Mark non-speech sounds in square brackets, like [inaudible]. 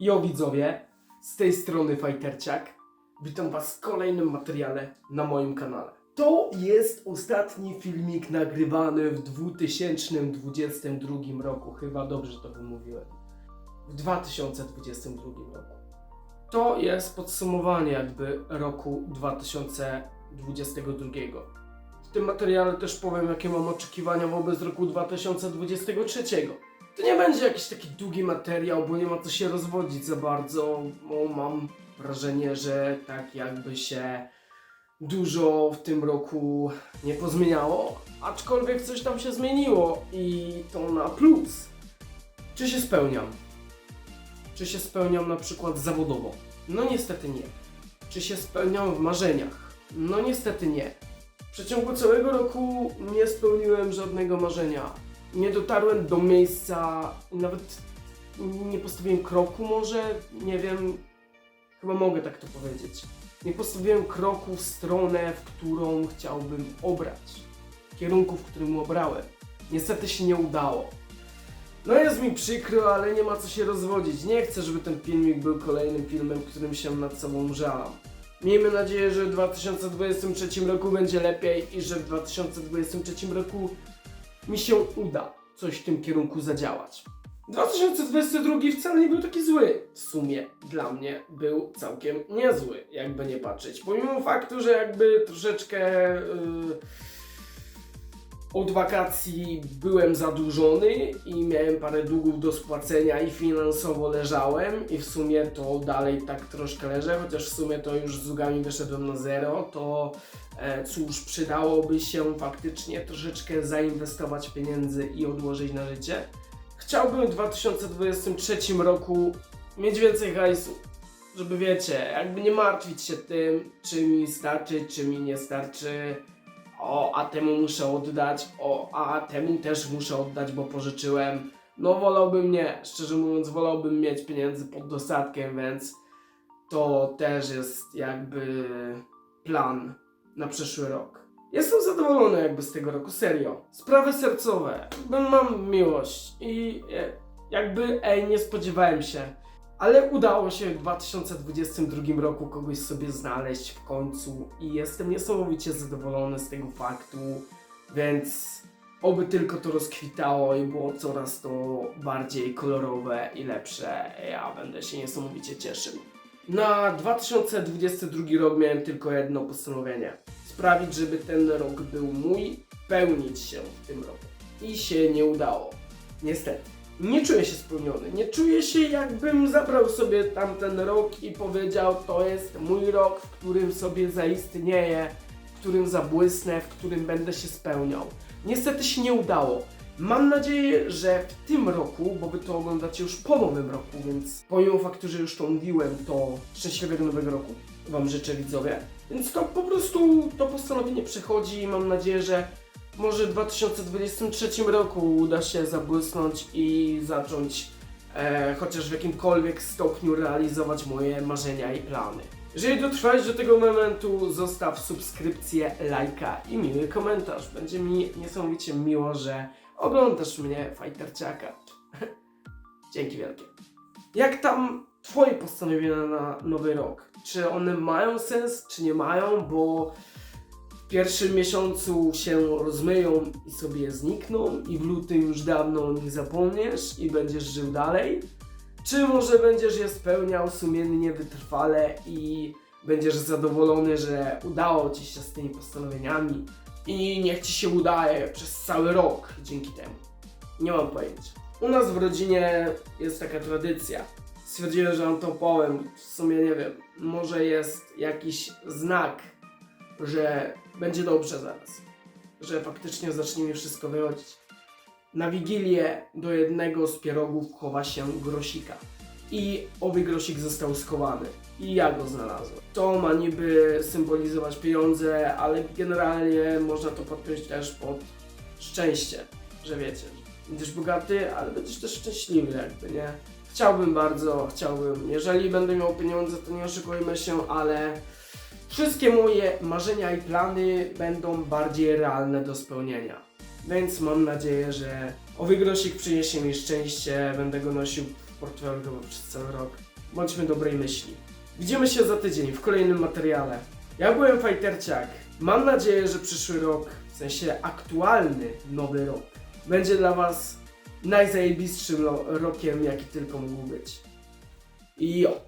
Jo widzowie, z tej strony Fajterciak. Witam was w kolejnym materiale na moim kanale. To jest ostatni filmik nagrywany w 2022 roku. Chyba dobrze to wymówiłem. W 2022 roku. To jest podsumowanie jakby roku 2022. W tym materiale też powiem, jakie mam oczekiwania wobec roku 2023. To nie będzie jakiś taki długi materiał, bo nie ma co się rozwodzić za bardzo, bo mam wrażenie, że tak jakby się dużo w tym roku nie pozmieniało, aczkolwiek coś tam się zmieniło i to na plus. Czy się spełniam? Czy się spełniam na przykład zawodowo? No niestety nie. Czy się spełniam w marzeniach? No niestety nie. W przeciągu całego roku nie spełniłem żadnego marzenia. Nie dotarłem do miejsca nawet nie postawiłem kroku może, nie wiem, chyba mogę tak to powiedzieć. Nie postawiłem kroku w stronę, w którą chciałbym obrać. W kierunku, w którym obrałem. Niestety się nie udało. No jest mi przykro, ale nie ma co się rozwodzić. Nie chcę, żeby ten filmik był kolejnym filmem, którym się nad sobą żalam. Miejmy nadzieję, że w 2023 roku będzie lepiej i że w 2023 roku mi się uda coś w tym kierunku zadziałać. 2022 wcale nie był taki zły. W sumie dla mnie był całkiem niezły, jakby nie patrzeć. Pomimo faktu, że jakby troszeczkę yy, od wakacji byłem zadłużony i miałem parę długów do spłacenia i finansowo leżałem i w sumie to dalej tak troszkę leżę, chociaż w sumie to już z długami wyszedłem na zero, to e, cóż, przydałoby się faktycznie troszeczkę zainwestować pieniędzy i odłożyć na życie. Chciałbym w 2023 roku mieć więcej hajsu, żeby wiecie, jakby nie martwić się tym, czy mi starczy, czy mi nie starczy. O, a temu muszę oddać, o, a temu też muszę oddać, bo pożyczyłem. No wolałbym nie, szczerze mówiąc wolałbym mieć pieniędzy pod dostatkiem, więc to też jest jakby plan na przyszły rok. Jestem zadowolony jakby z tego roku, serio. Sprawy sercowe, mam miłość i e, jakby, ej, nie spodziewałem się. Ale udało się w 2022 roku kogoś sobie znaleźć w końcu i jestem niesamowicie zadowolony z tego faktu, więc oby tylko to rozkwitało i było coraz to bardziej kolorowe i lepsze. Ja będę się niesamowicie cieszył. Na 2022 rok miałem tylko jedno postanowienie. Sprawić, żeby ten rok był mój, pełnić się w tym roku. I się nie udało. Niestety. Nie czuję się spełniony. Nie czuję się jakbym zabrał sobie tamten rok i powiedział to jest mój rok, w którym sobie zaistnieję, w którym zabłysnę, w którym będę się spełniał. Niestety się nie udało. Mam nadzieję, że w tym roku, bo wy to oglądacie już po nowym roku, więc pomimo faktu, że już to mówiłem, to szczęśliwego nowego roku Wam życzę widzowie. Więc to po prostu to postanowienie przechodzi i mam nadzieję, że może w 2023 roku uda się zabłysnąć i zacząć e, chociaż w jakimkolwiek stopniu realizować moje marzenia i plany. Jeżeli dotrwałeś do tego momentu, zostaw subskrypcję, lajka i miły komentarz. Będzie mi niesamowicie miło, że oglądasz mnie, Fajterciaka. [laughs] Dzięki wielkie. Jak tam Twoje postanowienia na nowy rok? Czy one mają sens, czy nie mają? Bo pierwszym miesiącu się rozmyją i sobie znikną, i w lutym już dawno o nich zapomniesz i będziesz żył dalej. Czy może będziesz je spełniał sumiennie, wytrwale i będziesz zadowolony, że udało Ci się z tymi postanowieniami i niech Ci się udaje przez cały rok dzięki temu. Nie mam pojęcia. U nas w rodzinie jest taka tradycja. Stwierdziłem, że mam to powiem. W sumie nie wiem. Może jest jakiś znak, że będzie dobrze zaraz. Że faktycznie zacznie mi wszystko wychodzić. Na Wigilię do jednego z pierogów chowa się grosika. I owy grosik został schowany. I ja go znalazłem. To ma niby symbolizować pieniądze, ale generalnie można to podpiąć też pod szczęście. Że wiecie, będziesz bogaty, ale będziesz też szczęśliwy jakby, nie? Chciałbym bardzo, chciałbym. Jeżeli będę miał pieniądze, to nie oszukujmy się, ale wszystkie moje marzenia i plany będą bardziej realne do spełnienia. Więc mam nadzieję, że owy grosik przyniesie mi szczęście, będę go nosił portfelu chyba przez cały rok. Bądźmy dobrej myśli. Widzimy się za tydzień w kolejnym materiale. Ja byłem Fajterciak. Mam nadzieję, że przyszły rok, w sensie aktualny nowy rok, będzie dla Was najzajebistszym rokiem, jaki tylko mógł być. Jo.